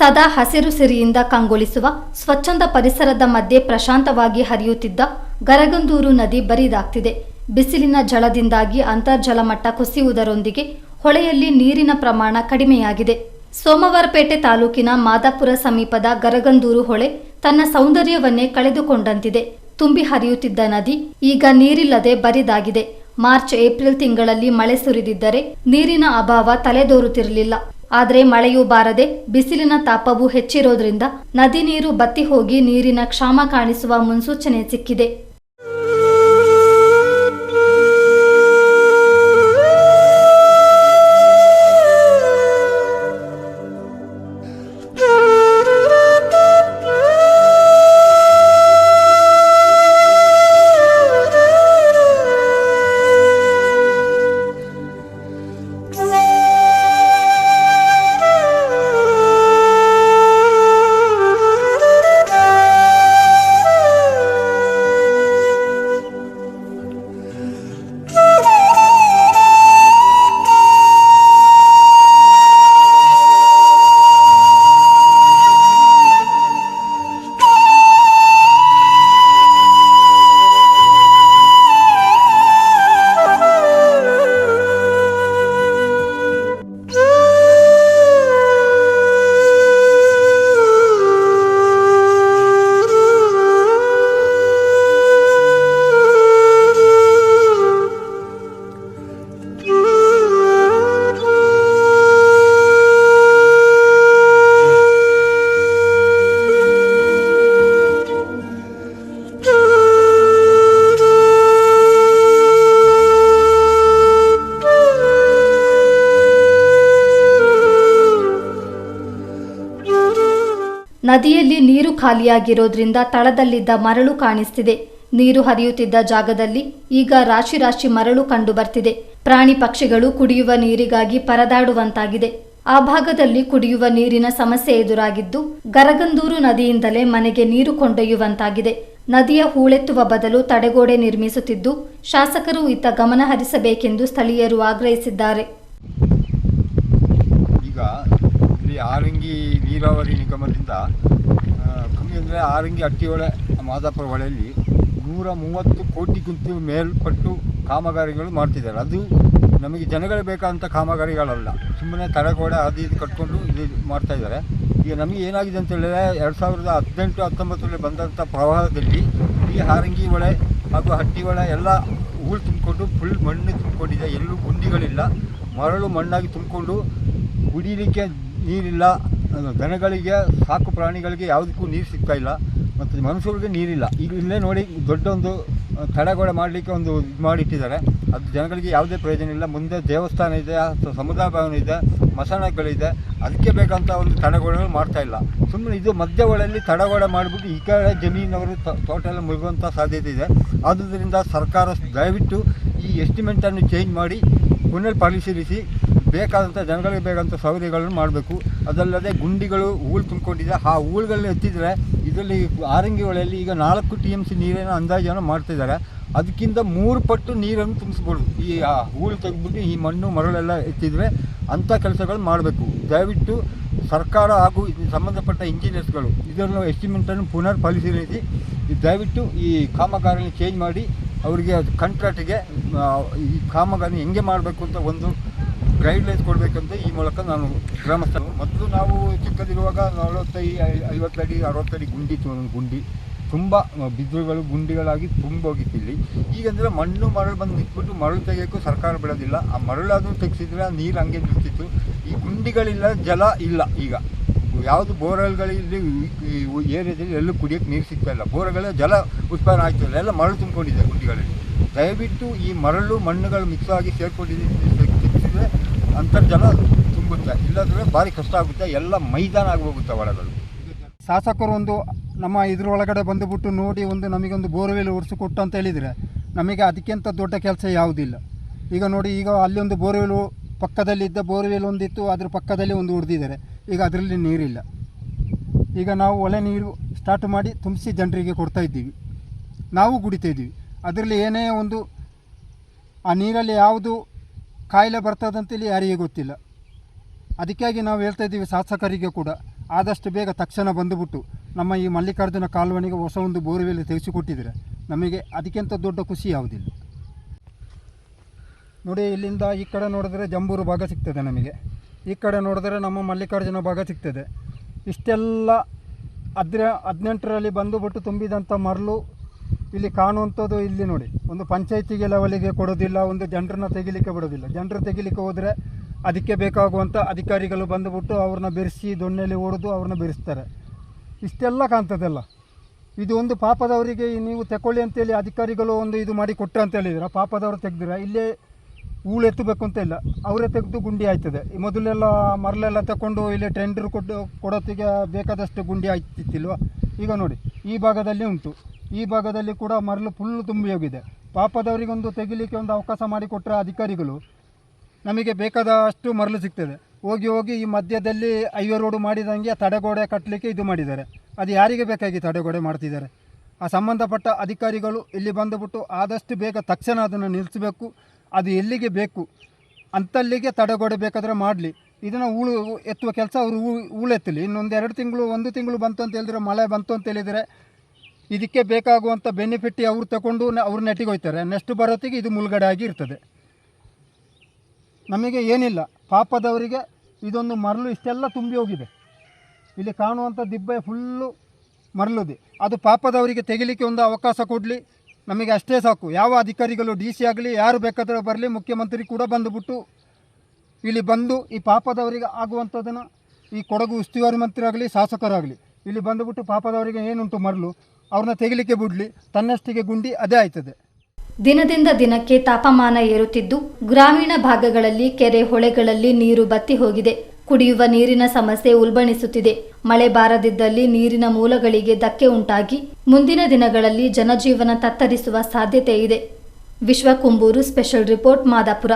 ಸದಾ ಹಸಿರು ಸಿರಿಯಿಂದ ಕಂಗೊಳಿಸುವ ಸ್ವಚ್ಛಂದ ಪರಿಸರದ ಮಧ್ಯೆ ಪ್ರಶಾಂತವಾಗಿ ಹರಿಯುತ್ತಿದ್ದ ಗರಗಂದೂರು ನದಿ ಬರಿದಾಗ್ತಿದೆ. ಬಿಸಿಲಿನ ಜಳದಿಂದಾಗಿ ಅಂತರ್ಜಲ ಮಟ್ಟ ಕುಸಿಯುವುದರೊಂದಿಗೆ ಹೊಳೆಯಲ್ಲಿ ನೀರಿನ ಪ್ರಮಾಣ ಕಡಿಮೆಯಾಗಿದೆ. ಸೋಮವಾರಪೇಟೆ ತಾಲೂಕಿನ ಮಾದಾಪುರ ಸಮೀಪದ ಗರಗಂದೂರು ಹೊಳೆ ತನ್ನ ಸೌಂದರ್ಯವನ್ನೇ ಕಳೆದುಕೊಂಡಂತಿದೆ. ತುಂಬಿ ಹರಿಯುತ್ತಿದ್ದ ನದಿ ಈಗ ನೀರಿಲ್ಲದೆ ಬರಿದಾಗಿದೆ. ಮಾರ್ಚ್ ಏಪ್ರಿಲ್ ತಿಂಗಳಲ್ಲಿ ಮಳೆ ಸುರಿದಿದ್ದರೆ ನೀರಿನ ಅಭಾವ ತಲೆದೋರುತ್ತಿರಲಿಲ್ಲ. ಆದರೆ ಮಳೆಯೂ ಬಾರದೆ ಬಿಸಿಲಿನ ತಾಪವೂ ಹೆಚ್ಚಿರೋದ್ರಿಂದ ನದಿ ನೀರು ಬತ್ತಿ ಹೋಗಿ ನೀರಿನ ಕ್ಷಾಮ ಕಾಣಿಸುವ ಮುನ್ಸೂಚನೆ ಸಿಕ್ಕಿದೆ. ನದಿಯಲ್ಲಿ ನೀರು ಖಾಲಿಯಾಗಿರೋದ್ರಿಂದ ತಳದಲ್ಲಿದ್ದ ಮರಳು ಕಾಣಿಸ್ತಿದೆ. ನೀರು ಹರಿಯುತ್ತಿದ್ದ ಜಾಗದಲ್ಲಿ ಈಗ ರಾಶಿ ರಾಶಿ ಮರಳು ಕಂಡುಬರ್ತಿದೆ ಪ್ರಾಣಿ ಪಕ್ಷಿಗಳು ಕುಡಿಯುವ ನೀರಿಗಾಗಿ ಪರದಾಡುವಂತಾಗಿದೆ. ಆ ಭಾಗದಲ್ಲಿ ಕುಡಿಯುವ ನೀರಿನ ಸಮಸ್ಯೆ ಎದುರಾಗಿದ್ದು, ಗರಗಂದೂರು ನದಿಯಿಂದಲೇ ಮನೆಗೆ ನೀರು ಕೊಂಡೊಯ್ಯುವಂತಾಗಿದೆ. ನದಿಯ ಹೂಳೆತ್ತುವ ಬದಲು ತಡೆಗೋಡೆ ನಿರ್ಮಿಸುತ್ತಿದ್ದು, ಶಾಸಕರು ಇತ್ತ ಗಮನ ಹರಿಸಬೇಕೆಂದು ಸ್ಥಳೀಯರು ಆಗ್ರಹಿಸಿದ್ದಾರೆ. ಆರಂಗಿ ನೀರಾವರಿ ನಿಗಮದಿಂದ ಕಮ್ಮಿ ಅಂದರೆ ಆರಂಗಿ ಅಟ್ಟಿಹೊಳೆ ಮಾದಾಪುರ ಹೊಳೆಯಲ್ಲಿ ನೂರ ಮೂವತ್ತು ಕೋಟಿಗಿಂತ ಮೇಲ್ಪಟ್ಟು ಕಾಮಗಾರಿಗಳು ಮಾಡ್ತಿದ್ದಾರೆ. ಅದು ನಮಗೆ ಜನಗಳು ಬೇಕಾದಂಥ ಕಾಮಗಾರಿಗಳಲ್ಲ. ಸುಮ್ಮನೆ ತಡೆಗೋಡೆ ಅದು ಇದು ಕಟ್ಕೊಂಡು ಇದು ಮಾಡ್ತಾ ಇದ್ದಾರೆ. ಈಗ ನಮಗೆ ಏನಾಗಿದೆ ಅಂತ ಹೇಳಿದ್ರೆ, ಎರಡು ಸಾವಿರದ ಹದಿನೆಂಟು, ಹತ್ತೊಂಬತ್ತರಲ್ಲಿ ಬಂದಂಥ ಪ್ರವಾಹದಲ್ಲಿ ಈ ಹಾರಂಗಿ ಹೊಳೆ ಹಾಗೂ ಹಟ್ಟಿ ಹೊಳೆ ಎಲ್ಲ ಹೂಳು ತುಂಬಿಕೊಂಡು ಫುಲ್ ಮಣ್ಣು ತುಂಬಿಕೊಂಡಿದೆ. ಎಲ್ಲೂ ಗುಂಡಿಗಳಿಲ್ಲ. ಮರಳು ಮಣ್ಣಾಗಿ ತುಂಬಿಕೊಂಡು ಕುಡಿಯಲಿಕ್ಕೆ ನೀರಿಲ್ಲ. ದನಗಳಿಗೆ, ಸಾಕು ಪ್ರಾಣಿಗಳಿಗೆ ಯಾವುದಕ್ಕೂ ನೀರು ಸಿಗ್ತಾ ಇಲ್ಲ. ಮತ್ತು ಮನುಷ್ಯರಿಗೆ ನೀರಿಲ್ಲ. ಈಗ ಇಲ್ಲೇ ನೋಡಿ ದೊಡ್ಡ ಒಂದು ತಡೆಗೋಡೆ ಮಾಡಲಿಕ್ಕೆ ಒಂದು ಇದು ಮಾಡಿಟ್ಟಿದ್ದಾರೆ. ಅದು ಜನಗಳಿಗೆ ಯಾವುದೇ ಪ್ರಯೋಜನ ಇಲ್ಲ. ಮುಂದೆ ದೇವಸ್ಥಾನ ಇದೆ ಸಮುದಾಯ ಭವನ ಇದೆ ಮಸಾಣಗಳಿದೆ ಅದಕ್ಕೆ ಬೇಕಂತ ಒಂದು ತಡೆಗೋಡೆಗಳು ಮಾಡ್ತಾ ಇಲ್ಲ. ಸುಮ್ಮನೆ ಇದು ಮಧ್ಯ ಒಳಲ್ಲಿ ತಡೆಗೋಡೆ ಮಾಡಿಬಿಟ್ಟು ಈ ಕಡೆ ಜಮೀನವರು ತೋಟ ಎಲ್ಲ ಮುಳುಗುವಂಥ ಸಾಧ್ಯತೆ ಇದೆ. ಆದುದರಿಂದ ಸರ್ಕಾರ ದಯವಿಟ್ಟು ಈ ಎಸ್ಟಿಮೇಟನ್ನು ಚೇಂಜ್ ಮಾಡಿ ಪುನರ್ ಪರಿಶೀಲಿಸಿ ಬೇಕಾದಂಥ ಜನಗಳಿಗೆ ಬೇಕಾದಂಥ ಸೌಲಭ್ಯಗಳನ್ನು ಮಾಡಬೇಕು. ಅದಲ್ಲದೆ ಗುಂಡಿಗಳು ಹೂಳು ತುಂಬಿಕೊಂಡಿದೆ. ಆ ಹೂಳುಗಳನ್ನ ಎತ್ತಿದರೆ ಇದರಲ್ಲಿ ಆರಂಗಿಗಳಲ್ಲಿ ಈಗ ನಾಲ್ಕು ಟಿ ಎಂ ಸಿ ನೀರನ್ನು ಅಂದಾಜನ್ನು ಮಾಡ್ತಿದ್ದಾರೆ ಅದಕ್ಕಿಂತ ಮೂರು ಪಟ್ಟು ನೀರನ್ನು ತುಂಬಿಸ್ಬೋದು. ಈ, ಆ ಹೂಳು ತೆಗೆದ್ಬಿಟ್ಟು ಈ ಮಣ್ಣು, ಮರಳೆಲ್ಲ ಎತ್ತಿದರೆ ಅಂಥ ಕೆಲಸಗಳು ಮಾಡಬೇಕು. ದಯವಿಟ್ಟು ಸರ್ಕಾರ ಹಾಗೂ ಸಂಬಂಧಪಟ್ಟ ಇಂಜಿನಿಯರ್ಸ್ಗಳು ಇದನ್ನು ಎಸ್ಟಿಮೇಟನ್ನು ಪುನರ್ ಪರಿಶೀಲಿಸಿ ದಯವಿಟ್ಟು ಈ ಕಾಮಗಾರಿಯನ್ನು ಚೇಂಜ್ ಮಾಡಿ ಅವರಿಗೆ ಕಂಟ್ರಾಕ್ಟಿಗೆ ಈ ಕಾಮಗಾರಿ ಹೆಂಗೆ ಮಾಡಬೇಕು ಅಂತ ಒಂದು ಗೈಡ್ಲೈನ್ಸ್ ಕೊಡಬೇಕಂತ ಈ ಮೂಲಕ ನಾನು ಗ್ರಾಮಸ್ಥರು. ಮೊದಲು ನಾವು ಚಿಕ್ಕದಿರುವಾಗ ನಲವತ್ತೈ ಐವತ್ತಡಿ, ಅರವತ್ತಡಿ ಗುಂಡಿ ಒಂದೊಂದು ಗುಂಡಿ, ತುಂಬ ಬಿದ್ರುಗಳು, ಗುಂಡಿಗಳಾಗಿ ತುಂಬೋಗಿತ್ತು ಇಲ್ಲಿ. ಈಗಂದರೆ ಮಣ್ಣು, ಮರಳು ಬಂದು ನಿಂತ್ಬಿಟ್ಟು ಮರಳು ತೆಗೆಯೋಕ್ಕೂ ಸರ್ಕಾರ ಬಿಡೋದಿಲ್ಲ. ಆ ಮರಳಾದರೂ ತೆಗೆಸಿದ್ರೆ ನೀರು ಹಂಗೆ ನಿಂತಿತ್ತು. ಈ ಗುಂಡಿಗಳಿಲ್ಲ, ಜಲ ಇಲ್ಲ ಈಗ. ಯಾವುದು ಬೋರ್ವೆಲ್ಗಳಲ್ಲಿ ಏರಿಯಾದಲ್ಲಿ ಎಲ್ಲೂ ಕುಡಿಯೋಕ್ಕೆ ನೀರು ಸಿಗ್ತಾ ಇಲ್ಲ. ಜಲ ಉತ್ಪನ್ನ ಆಗ್ತಿಲ್ಲ ಎಲ್ಲ ಮರಳು ತುಂಬಿಕೊಂಡಿದೆ ಗುಂಡಿಗಳಲ್ಲಿ. ದಯವಿಟ್ಟು ಈ ಮರಳು ಮಣ್ಣುಗಳು ಮಿಕ್ಸ್ ಆಗಿ ಸೇರ್ಕೊಂಡಿದೆ ಸಿಕ್ಕಿದ್ರೆ ಅಂತರ್ಜಲ ತುಂಬುತ್ತೆ. ಇಲ್ಲದ್ರೆ ಭಾರಿ ಕಷ್ಟ ಆಗುತ್ತೆ. ಎಲ್ಲ ಮೈದಾನ ಆಗೋಗುತ್ತೆ ಒಳಗಳು ಶಾಸಕರು ಒಂದು ನಮ್ಮ ಇದರೊಳಗಡೆ ಬಂದುಬಿಟ್ಟು ನೋಡಿ ಒಂದು ನಮಗೊಂದು ಬೋರ್ವೆಲ್ ಕೊಟ್ಟು ಅಂತ ಹೇಳಿದರೆ ನಮಗೆ ಅದಕ್ಕಿಂತ ದೊಡ್ಡ ಕೆಲಸ ಯಾವುದಿಲ್ಲ. ಈಗ ನೋಡಿ ಈಗ ಅಲ್ಲಿ ಒಂದು ಬೋರ್ವೆಲ್ ಪಕ್ಕದಲ್ಲಿದ್ದ ಬೋರ್ವೆಲ್ ಒಂದಿತ್ತು, ಅದ್ರ ಪಕ್ಕದಲ್ಲಿ ಒಂದು ಹೊಡೆದಿದ್ದಾರೆ ಈಗ ಅದರಲ್ಲಿ ನೀರಿಲ್ಲ. ಈಗ ನಾವು ಒಲೆ ನೀರು ಸ್ಟಾರ್ಟ್ ಮಾಡಿ ತುಂಬಿಸಿ ಜನರಿಗೆ ಕೊಡ್ತಾ ಇದ್ದೀವಿ. ನಾವು ಕುಡಿತಾ ಇದ್ದೀವಿ. ಅದರಲ್ಲಿ ಏನೇ ಒಂದು, ಆ ನೀರಲ್ಲಿ ಯಾವುದು ಕಾಯಿಲೆ ಬರ್ತದಂತೇಳಿ ಯಾರಿಗೆ ಗೊತ್ತಿಲ್ಲ. ಅದಕ್ಕಾಗಿ ನಾವು ಹೇಳ್ತಾ ಇದ್ದೀವಿ ಶಾಸಕರಿಗೆ ಕೂಡ. ಆದಷ್ಟು ಬೇಗ ತಕ್ಷಣ ಬಂದುಬಿಟ್ಟು ನಮ್ಮ ಈ ಮಲ್ಲಿಕಾರ್ಜುನ ಕಾಲುವಣಿಗೆ ಹೊಸ ಒಂದು ಬೋರ್ವೆಲ್ ತೆಗೆಸಿಕೊಟ್ಟಿದ್ದಾರೆ ನಮಗೆ ಅದಕ್ಕಿಂತ ದೊಡ್ಡ ಖುಷಿ ಯಾವುದಿಲ್ಲ. ನೋಡಿ, ಇಲ್ಲಿಂದ ಈ ಕಡೆ ನೋಡಿದ್ರೆ ಜಂಬೂರು ಭಾಗ ಸಿಗ್ತದೆ ನಮಗೆ. ಈ ಕಡೆ ನೋಡಿದ್ರೆ ನಮ್ಮ ಮಲ್ಲಿಕಾರ್ಜುನ ಭಾಗ ಸಿಗ್ತದೆ. ಇಷ್ಟೆಲ್ಲ ಹದಿನ, ಹದಿನೆಂಟರಲ್ಲಿ ಬಂದುಬಿಟ್ಟು ತುಂಬಿದಂಥ ಮರಳು ಇಲ್ಲಿ ಕಾಣುವಂಥದ್ದು ಇಲ್ಲಿ ನೋಡಿ. ಒಂದು ಪಂಚಾಯತಿಗೆ ಲೆವೆಲಿಗೆ ಕೊಡೋದಿಲ್ಲ, ಒಂದು ಜನರನ್ನ ತೆಗಿಲಿಕ್ಕೆ ಬಿಡೋದಿಲ್ಲ. ಜನರು ತೆಗಿಲಿಕ್ಕೆ ಹೋದರೆ ಅದಕ್ಕೆ ಬೇಕಾಗುವಂಥ ಅಧಿಕಾರಿಗಳು ಬಂದುಬಿಟ್ಟು ಅವ್ರನ್ನ ಬೆರೆಸಿ ದೊಣ್ಣೆಯಲ್ಲಿ ಹೊಡೆದು ಅವ್ರನ್ನ ಬೆರೆಸ್ತಾರೆ. ಇಷ್ಟೆಲ್ಲ ಕಾಣ್ತದಲ್ಲ. ಇದು ಒಂದು ಪಾಪದವರಿಗೆ ನೀವು ತಗೊಳ್ಳಿ ಅಂತೇಳಿ ಅಧಿಕಾರಿಗಳು ಒಂದು ಇದು ಮಾಡಿ ಕೊಟ್ಟರು ಅಂತ ಹೇಳಿದ್ರೆ ಪಾಪದವರು ತೆಗ್ದಿರ? ಇಲ್ಲೇ ಹೂಳು ಎತ್ತಬೇಕು ಅಂತ ಇಲ್ಲ. ಅವರೇ ತೆಗೆದು ಗುಂಡಿ ಆಯ್ತದೆ ಮೊದಲೆಲ್ಲ ಮರಳೆಲ್ಲ ತಗೊಂಡು ಇಲ್ಲಿ ಟೆಂಡರ್ ಕೊಟ್ಟು ಕೊಡೋತ್ತಿಗೆ ಬೇಕಾದಷ್ಟು ಗುಂಡಿ ಆಯ್ತಿತ್ತಿಲ್ವ ಈಗ ನೋಡಿ, ಈ ಭಾಗದಲ್ಲಿ ಉಂಟು. ಈ ಭಾಗದಲ್ಲಿ ಕೂಡ ಮರಳು ಫುಲ್ಲು ತುಂಬಿ ಹೋಗಿದೆ. ಪಾಪದವರಿಗೊಂದು ತೆಗಿಲಿಕ್ಕೆ ಒಂದು ಅವಕಾಶ ಮಾಡಿಕೊಟ್ಟರೆ ಅಧಿಕಾರಿಗಳು ನಮಗೆ ಬೇಕಾದಷ್ಟು ಮರಳು ಸಿಗ್ತದೆ. ಹೋಗಿ ಹೋಗಿ ಈ ಮಧ್ಯದಲ್ಲಿ ಹೈವೇ ರೋಡು ಮಾಡಿದಂಗೆ ತಡೆಗೋಡೆ ಕಟ್ಟಲಿಕ್ಕೆ ಇದು ಮಾಡಿದ್ದಾರೆ. ಅದು ಯಾರಿಗೆ ಬೇಕಾಗಿ ತಡೆಗೋಡೆ ಮಾಡ್ತಿದ್ದಾರೆ? ಆ ಸಂಬಂಧಪಟ್ಟ ಅಧಿಕಾರಿಗಳು ಇಲ್ಲಿ ಬಂದುಬಿಟ್ಟು ಆದಷ್ಟು ಬೇಗ ತಕ್ಷಣ ಅದನ್ನು ನಿಲ್ಲಿಸಬೇಕು. ಅದು ಎಲ್ಲಿಗೆ ಬೇಕು? ಅಂತಲ್ಲಿಗೆ ತಡೆಗೋಡೆ ಬೇಕಾದರೆ ಮಾಡಲಿ. ಇದನ್ನು ಹೂಳು ಎತ್ತುವ ಕೆಲಸ ಅವರು ಹೂಳು ಎತ್ತಲಿ ಇನ್ನೊಂದು ಎರಡು ತಿಂಗಳು, ಒಂದು ತಿಂಗಳು ಬಂತು ಅಂತ ಹೇಳಿದ್ರೆ ಮಳೆ ಬಂತು ಅಂತ ಹೇಳಿದರೆ ಇದಕ್ಕೆ ಬೇಕಾಗುವಂಥ ಬೆನಿಫಿಟ್ ಅವ್ರು ತಗೊಂಡು ಅವ್ರು ನೆಟ್ಟಿಗೆ ಹೋಗ್ತಾರೆ ನೆಕ್ಸ್ಟ್ ಬರೋತ್ತಿಗೆ ಇದು ಮುಳುಗಡೆ ಆಗಿ ಇರ್ತದೆ. ನಮಗೆ ಏನಿಲ್ಲ. ಪಾಪದವರಿಗೆ ಇದೊಂದು ಮರಳು ಇಷ್ಟೆಲ್ಲ ತುಂಬಿ ಹೋಗಿದೆ. ಇಲ್ಲಿ ಕಾಣುವಂಥ ದಿಬ್ಬೆ ಫುಲ್ಲು ಮರಳುದಿ. ಅದು ಪಾಪದವರಿಗೆ ತೆಗಿಲಿಕ್ಕೆ ಒಂದು ಅವಕಾಶ ಕೊಡಲಿ. ನಮಗೆ ಅಷ್ಟೇ ಸಾಕು. ಯಾವ ಅಧಿಕಾರಿಗಳು ಡಿ ಸಿ ಆಗಲಿ, ಯಾರು ಬೇಕಾದರೂ ಬರಲಿ, ಮುಖ್ಯಮಂತ್ರಿ ಕೂಡ ಬಂದುಬಿಟ್ಟು ಇಲ್ಲಿ ಬಂದು ಈ ಪಾಪದವರಿಗೆ ಆಗುವಂಥದ್ದನ್ನು ಈ ಕೊಡಗು ಉಸ್ತುವಾರಿ ಮಂತ್ರಿ ಆಗಲಿ ಶಾಸಕರಾಗಲಿ ಇಲ್ಲಿ ಬಂದುಬಿಟ್ಟು ಪಾಪದವರಿಗೆ ಏನುಂಟು ಮರಳು ಅವ್ರನ್ನ ತೆಗಿಲಿಕ್ಕೆ ಬಿಡಲಿ, ತನ್ನಷ್ಟಿಗೆ ಗುಂಡಿ ಅದೇ ಆಯ್ತದೆ. ದಿನದಿಂದ ದಿನಕ್ಕೆ ತಾಪಮಾನ ಏರುತ್ತಿದ್ದು, ಗ್ರಾಮೀಣ ಭಾಗಗಳಲ್ಲಿ ಕೆರೆ, ಹೊಳೆಗಳಲ್ಲಿ ನೀರು ಬತ್ತಿ ಹೋಗಿದೆ. ಕುಡಿಯುವ ನೀರಿನ ಸಮಸ್ಯೆ ಉಲ್ಬಣಿಸುತ್ತಿದೆ. ಮಳೆ ಬಾರದಿದ್ದಲ್ಲಿ ನೀರಿನ ಮೂಲಗಳಿಗೆ ಧಕ್ಕೆ ಉಂಟಾಗಿ ಮುಂದಿನ ದಿನಗಳಲ್ಲಿ ಜನಜೀವನ ತತ್ತರಿಸುವ ಸಾಧ್ಯತೆ ಇದೆ ವಿಶ್ವಕುಂಬೂರು ಸ್ಪೆಷಲ್ ರಿಪೋರ್ಟ್ ಮಾದಾಪುರ.